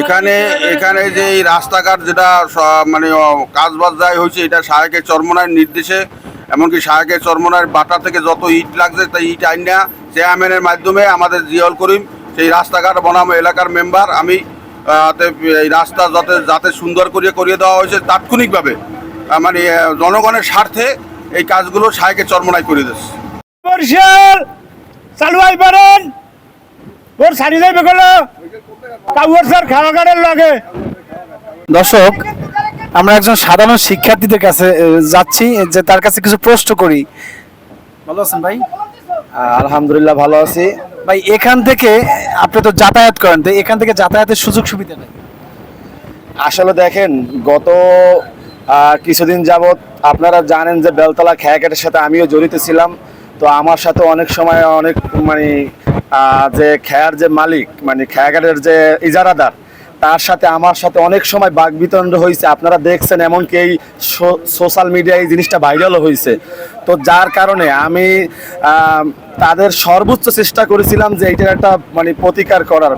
এখানে এখানে যে এই রাস্তাঘাট যেটা মানে কাজ বাজ যাই হয়েছে, এটা সাহেকের চর্মনার নির্দেশে, এমনকি সাহেকের চর্মনার বাটা থেকে যত ইট লাগছে তাই ইট আইনা চেয়ারম্যানের মাধ্যমে আমাদের জিয়ল করিম, সেই রাস্তাঘাট বনাম এলাকার মেম্বার, আমি এই রাস্তা যাতে যাতে সুন্দর করে করিয়ে দেওয়া হয়েছে তাৎক্ষণিকভাবে। মানে জনগণের স্বার্থে এই কাজগুলো সাহেকের চর্মনায় করে দিচ্ছে পারেন ওর সারি যাইবে গেলো। কাউর স্যার খাওয়া লাগে। দর্শক আমরা একজন সাধারণ শিক্ষার্থীদের কাছে যাচ্ছি যে তার কাছে কিছু প্রশ্ন করি। ভালো আছেন ভাই? আলহামদুলিল্লাহ ভালো আছি। ভাই এখান থেকে আপনি তো যাতায়াত করেন তো এখান থেকে যাতায়াতের সুযোগ সুবিধা নেই। আসলে দেখেন গত কিছুদিন যাবত আপনারা জানেন যে বেলতলা খেয়াঘাটের সাথে আমিও জড়িত ছিলাম। তো আমার সাথে অনেক সময় অনেক মানে যে খেয়ার যে মালিক মানে খেয়াঘাটের যে ইজারাদার তার সাথে আমার সাথে অনেক সময় বাক বিতরণ হয়েছে। আপনারা দেখছেন এমনকি এই সোশ্যাল মিডিয়ায় এই জিনিসটা ভাইরালও হয়েছে। তো যার কারণে আমি তাদের সর্বোচ্চ চেষ্টা করেছিলাম যে এইটার একটা মানে প্রতিকার করার।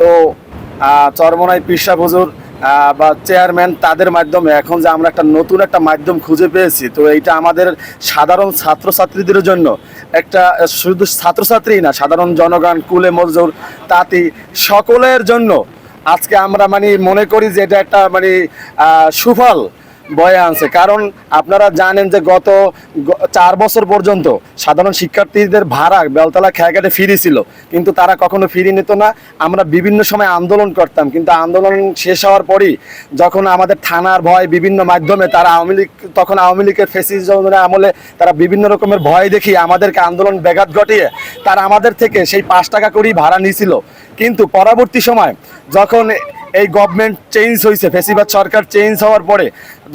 তো আহ, চরমনাই পিসা হুজুর বা চেয়ারম্যান তাদের মাধ্যমে এখন যে আমরা একটা নতুন একটা মাধ্যম খুঁজে পেয়েছি, তো এইটা আমাদের সাধারণ ছাত্রছাত্রীদের জন্য একটা শুধু ছাত্রছাত্রী না, সাধারণ জনগণ, কুলে মজুর তাঁতি সকলের জন্য আজকে আমরা মানে মনে করি যে এটা একটা মানে সুফল। বয়ে আনছে। কারণ আপনারা জানেন যে গত চার বছর পর্যন্ত সাধারণ শিক্ষার্থীদের ভাড়া বেলতলা খেয়াঘাটে ফিরি ছিল। কিন্তু তারা কখনো ফিরি নিত না। আমরা বিভিন্ন সময় আন্দোলন করতাম। কিন্তু আন্দোলন শেষ হওয়ার পরই যখন আমাদের থানার ভয় বিভিন্ন মাধ্যমে, তারা আওয়ামী লীগ, তখন আওয়ামী লীগের ফেসিজমের আমলে তারা বিভিন্ন রকমের ভয় দেখিয়ে আমাদেরকে আন্দোলন ব্যাঘাত ঘটিয়ে তারা আমাদের থেকে সেই পাঁচ টাকা করেই ভাড়া নিয়েছিল কিন্তু পরবর্তী সময় যখন এই গভর্নমেন্ট চেঞ্জ হয়েছে ফেসিবাদ সরকার চেঞ্জ হওয়ার পরে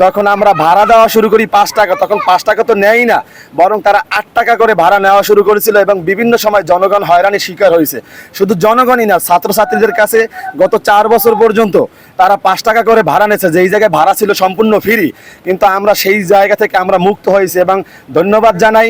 যখন আমরা ভাড়া দেওয়া শুরু করি পাঁচ টাকা, তখন পাঁচ টাকা তো নেয়ই না, বরং তারা আট টাকা করে ভাড়া নেওয়া শুরু করেছিল এবং বিভিন্ন সময় জনগণ হয়রানির শিকার হয়েছে শুধু জনগণই না, ছাত্রছাত্রীদের কাছে গত চার বছর পর্যন্ত তারা পাঁচ টাকা করে ভাড়া নিয়েছে, যেই জায়গায় ভাড়া ছিল সম্পূর্ণ ফ্রি কিন্তু আমরা সেই জায়গা থেকে আমরা মুক্ত হয়েছি এবং ধন্যবাদ জানাই।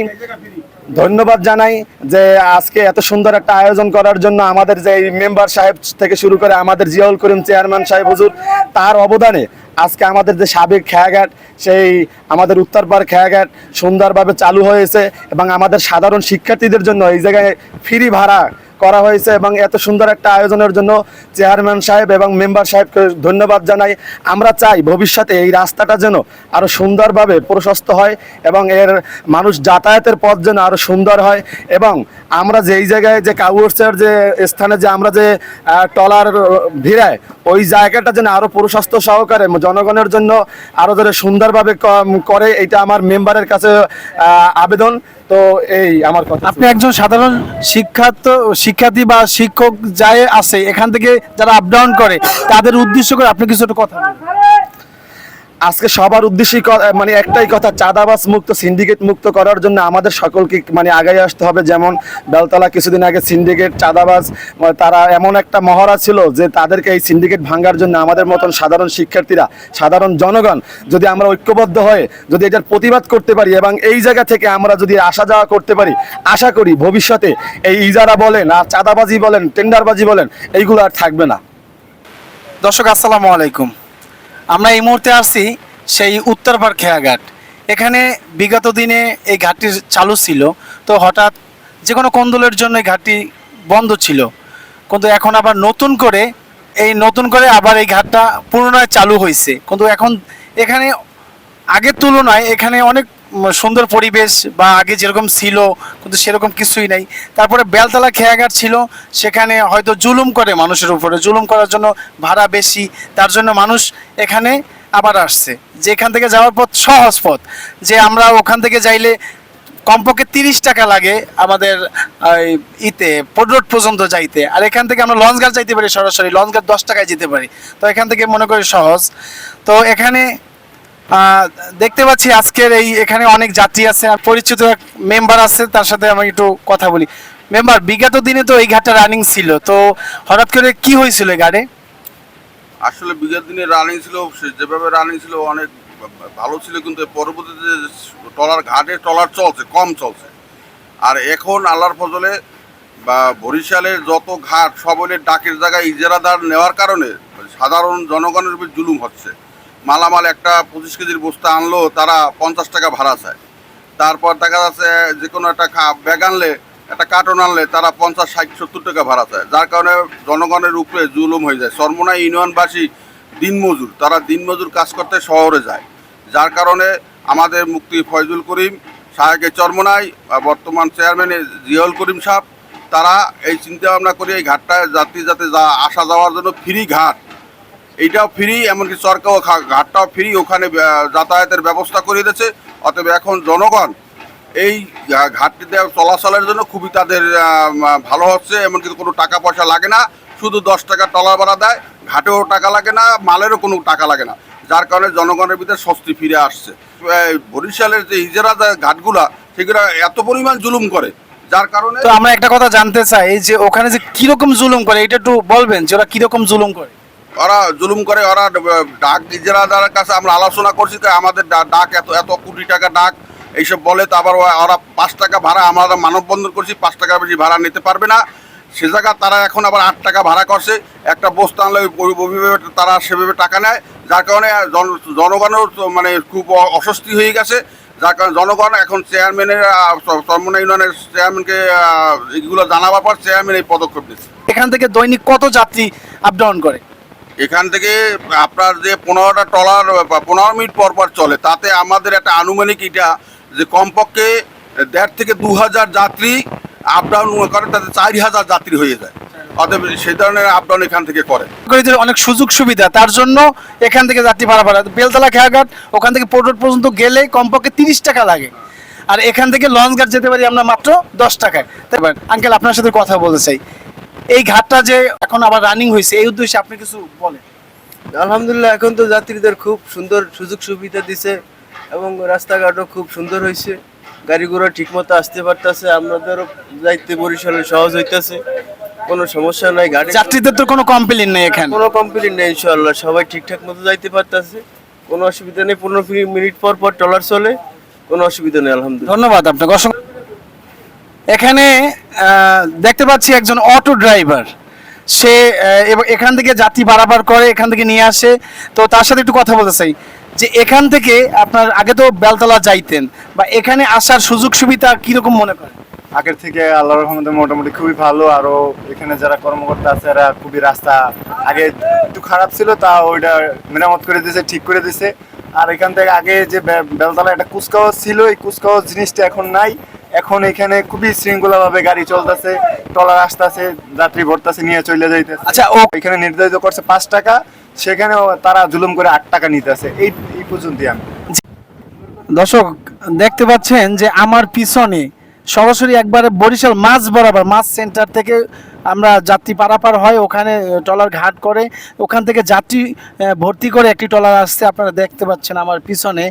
ধন্যবাদ জানাই যে আজকে এত সুন্দর একটা আয়োজন করার জন্য আমাদের যে মেম্বার সাহেব থেকে শুরু করে আমাদের জিয়াউল করিম চেয়ারম্যান সাহেব হুজুর, তার অবদানে আজকে আমাদের যে সাবেক খেয়াঘাট, সেই আমাদের উত্তরপাড় খেয়াঘাট সুন্দরভাবে চালু হয়েছে এবং আমাদের সাধারণ শিক্ষার্থীদের জন্য এই জায়গায় ফ্রি ভাড়া করা হয়েছে এবং এত সুন্দর একটা আয়োজনের জন্য চেয়ারম্যান সাহেব এবং মেম্বার সাহেবকে ধন্যবাদ জানাই। আমরা চাই ভবিষ্যতে এই রাস্তাটা যেন আরও সুন্দরভাবে প্রশস্ত হয় এবং এর মানুষ যাতায়াতের পথ যেন আরও সুন্দর হয় এবং আমরা যে এই জায়গায় যে কাউর্সের যে স্থানে যে আমরা যে টলার ভিড়ায়, ওই জায়গাটা যেন আরও প্রশস্ত সহকারে জনগণের জন্য আরও যেন সুন্দরভাবে করে, এটা আমার মেম্বারের কাছে আবেদন। তো এই আমার কথা। আপনি একজন সাধারণ শিক্ষার্থ শিক্ষার্থী বা শিক্ষক যায় আছে, এখান থেকে যারা আপ ডাউন করে, তাদের উদ্দেশ্য করে আপনি কিছু একটা কথা। আজকে সবার উদ্দেশ্যই মানে একটাই কথা চাঁদাবাস মুক্ত সিন্ডিকেট মুক্ত করার জন্য আমাদের সকলকে মানে আগাই আসতে হবে। যেমন বেলতলা কিছুদিন আগে সিন্ডিকেট চাঁদাবাজ মানে তারা এমন একটা মহড়া ছিল যে তাদেরকে এই সিন্ডিকেট ভাঙার জন্য আমাদের মতন সাধারণ শিক্ষার্থীরা, সাধারণ জনগণ যদি আমরা ঐক্যবদ্ধ হয়ে যদি এটার প্রতিবাদ করতে পারি এবং এই জায়গা থেকে আমরা যদি আসা যাওয়া করতে পারি, আশা করি ভবিষ্যতে এই ইজারা বলেন আর চাঁদাবাজি বলেন টেন্ডারবাজি বলেন, এইগুলো আর থাকবে না। দর্শক, আসসালামু আলাইকুম। আমরা এই মুহূর্তে আসছি সেই উত্তরপাড় খেয়াঘাট এখানে বিগত দিনে এই ঘাটটি চালু ছিল। তো হঠাৎ যে কোনো কন্দলের জন্য এই ঘাটটি বন্ধ ছিল। কিন্তু এখন আবার নতুন করে, এই নতুন করে আবার এই ঘাটটা পুনরায় চালু হয়েছে। কিন্তু এখন এখানে আগের তুলনায় এখানে অনেক সুন্দর পরিবেশ বা আগে যেরকম ছিল, কিন্তু সেরকম কিছুই নাই। তারপরে বেলতলা খেয়াঘাট ছিল, সেখানে হয়তো জুলুম করে মানুষের উপরে। জুলুম করার জন্য ভাড়া বেশি, তার জন্য মানুষ এখানে আবার আসছে। যে এখান থেকে যাওয়ার পথ সহজ পথ, যে আমরা ওখান থেকে যাইলে কমপক্ষে তিরিশ টাকা লাগে আমাদের ইতে পোডরোড পর্যন্ত যাইতে। আর এখান থেকে আমরা লঞ্চ ঘাট যাইতে পারি সরাসরি, লঞ্চ ঘাট দশ টাকায় যেতে পারি। তো এখান থেকে মনে করি সহজ। তো এখানে দেখতে পাচ্ছি আজকের এই এখানে অনেক যাত্রী আছে, আর পরিচিত এক মেম্বার আছে, তার সাথে আমি একটু কথা বলি। মেম্বার বিগত দিনে তো এই ঘাটটা রানিং ছিল, তো হঠাৎ করে কি হয়েছিল গাড়ি আসলে বিগত দিনে রানিং ছিল যেভাবে রানিং ছিল, অনেক ভালো ছিল, কিন্তু পরবর্তীতে টলার ঘাটে টলার চলছে, কম চলছে। আর এখন আল্লাহর ফজলে বা বরিশালের যত ঘাট সবলের ডাকের জায়গায় ইজারাদার নেওয়ার কারণে সাধারণ জনগণের উপর জুলুম হচ্ছে। মালামাল একটা পঁচিশ কেজির বস্তা আনলো, তারা পঞ্চাশ টাকা ভাড়া চায়। তারপর দেখা যাচ্ছে যে কোনো একটা ব্যাগ আনলে, একটা কার্টন আনলে, তারা পঞ্চাশ, ষাট, সত্তর টাকা ভাড়া চায়। যার কারণে জনগণের উপরে জুলুম হয়ে যায়। সর্বনাই ইউনিয়নবাসী দিনমজুর, তারা দিনমজুর কাজ করতে শহরে যায়। যার কারণে আমাদের মুক্তি ফয়জুল করিম সাহেকে চরমনাই বর্তমান চেয়ারম্যান জিয়াউল করিম সাহেব, তারা এই চিন্তা ভাবনা করে এই ঘাটটায় যাত্রী যাতে যা আসা যাওয়ার জন্য ফ্রি ঘাট এইটাও ফ্রি, এমনকি সরকারও খা- ঘাটটাও ফ্রি, ওখানে যাতায়াতের ব্যবস্থা করে দিয়েছে। অতএব এখন জনগণ এই ঘাটটিতে চলাচলের জন্য খুবই তাদের ভালো হচ্ছে, এমনকি কোনো টাকা পয়সা লাগে না। শুধু দশ টাকা টলা ভাড়া দেয়, ঘাটেও টাকা লাগে না, মালেরও কোনো টাকা লাগে না। যার কারণে জনগণের ভিতরে স্বস্তি ফিরে আসছে। বরিশালের যে ইজারা ঘাটগুলা, সেগুলো এত পরিমাণ জুলুম করে। যার কারণে আমরা একটা কথা জানতে চাই যে ওখানে যে কীরকম জুলুম করে, এটা একটু বলবেন যে ওরা কীরকম জুলুম করে? ওরা জুলুম করে, ওরা ডাক ইজারাদারের কাছে আমরা আলোচনা করছি যে আমাদের ডাক এত এত কোটি টাকা ডাক, এইসব বলে তো আবার ওরা- পাঁচ টাকা ভাড়া আমরা মানববন্ধন করছি, পাঁচ টাকার বেশি ভাড়া নিতে পারবে না। সে জায়গা তারা এখন আবার আট টাকা ভাড়া করছে। একটা বস্তা আনলে ওই ওইভাবে তারা সেভাবে টাকা নেয়। যার কারণে জন- জনগণের মানে খুব অস্বস্তি হয়ে গেছে। যার কারণে জনগণ এখন চেয়ারম্যানের চরমনা ইউনিয়নের চেয়ারম্যানকে এগুলো জানাবার পর চেয়ারম্যান এই পদক্ষেপ নিচ্ছে। এখান থেকে দৈনিক কত যাত্রী আপ ডাউন করে? এখান থেকে আপনার যে পনেরোটা ট্রলার বা পনেরো মিনিট পর পর চলে। তাতে আমাদের একটা আনুমানিক এটা যে কমপক্ষে দেড় থেকে দু হাজার যাত্রী আপ ডাউন করে তাতে চার হাজার যাত্রী হয়ে যায়। অতএব সেই ধরনের আপ ডাউন এখান থেকে করে। অনেক সুযোগ সুবিধা, তার জন্য এখান থেকে যাত্রী ভাড়া ভাড়া। বেলতলা খেয়াঘাট, ওখান থেকে পোর্ট পর্যন্ত গেলে কমপক্ষে তিরিশ টাকা লাগে। আর এখান থেকে লঞ্চ ঘাট যেতে পারি আমরা মাত্র দশ টাকায়। তাই, আঙ্কেল, আপনার সাথে কথা বলতে চাই। এই ঘাটটা যে এখন আবার রানিং হয়েছে এই উদ্দেশ্যে আপনি কিছু বলেন। আলহামদুলিল্লাহ এখন তো যাত্রীদের খুব সুন্দর সুযোগ সুবিধা দিছে এবং রাস্তাঘাটও খুব সুন্দর হয়েছে। গাড়ি ঘোড়া ঠিক মতো আসতে পারতেছে আপনাদেরও যাইতে বরিশালে সহজ হইতেছে কোনো সমস্যা নাই গাড়ি যাত্রীদের তো কোনো কমপ্লেন নেই এখানে। কোনো কমপ্লেন নেই ইনশাল্লাহ সবাই ঠিকঠাক মতো যাইতে পারতেছে। কোনো অসুবিধা নেই পনেরো মিনিট পর পর ট্রলার চলে কোনো অসুবিধা নেই আলহামদুলিল্লাহ। ধন্যবাদ আপনাকে। অসংখ্য এখানে দেখতে পাচ্ছি একজন অটো ড্রাইভার। সে এখান থেকে যাত্রী বাড়াবার করে, এখান থেকে নিয়ে আসে। তো তার সাথে একটু কথা বলতে চাই, যে এখান থেকে আপনার আগে তো বেলতলা যাইতেন, বা এখানে আসার সুযোগ সুবিধা কীরকম মনে করেন? আগের থেকে আল্লাহর রহমতে মোটামুটি খুবই ভালো, আরও এখানে যারা কর্মকর্তা আছে, এরা খুবই রাস্তা আগে একটু খারাপ ছিল, তা ওইটা মেরামত করে দিয়েছে, ঠিক করে দিয়েছে। আর এখান থেকে আগে যে বেলতলা একটা কুচকাওয়াজ ছিল, এই কুচকাওয়াজ জিনিসটা এখন নাই। এখন এখানে খুবই শৃঙ্খলা ভাবে গাড়ি চলতেছে ট্রলার আসতেছে যাত্রী ভরতেছে নিয়ে চলে যাইতেছে। আচ্ছা ও এখানে নির্ধারিত করছে পাঁচ টাকা সেখানে তারা জুলুম করে আট টাকা নিতেছে। এই এই পর্যন্তই আমি। দর্শক দেখতে পাচ্ছেন যে আমার পিছনে সরাসরি একবারে বরিশাল মাছ বরাবর, মাছ সেন্টার থেকে আমরা যাত্রী পারাপার হয়, ওখানে ট্রলার ঘাট করে, ওখান থেকে যাত্রী ভর্তি করে একটি ট্রলার আসছে, আপনারা দেখতে পাচ্ছেন আমার পিছনে।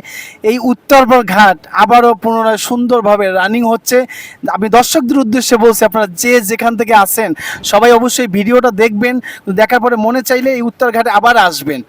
এই উত্তরবর ঘাট আবারও পুনরায় সুন্দরভাবে রানিং হচ্ছে। আমি দর্শকদের উদ্দেশ্যে বলছি, আপনারা যে যেখান থেকে আসেন সবাই অবশ্যই ভিডিওটা দেখবেন, দেখার পরে মনে চাইলে এই উত্তর ঘাটে আবার আসবেন।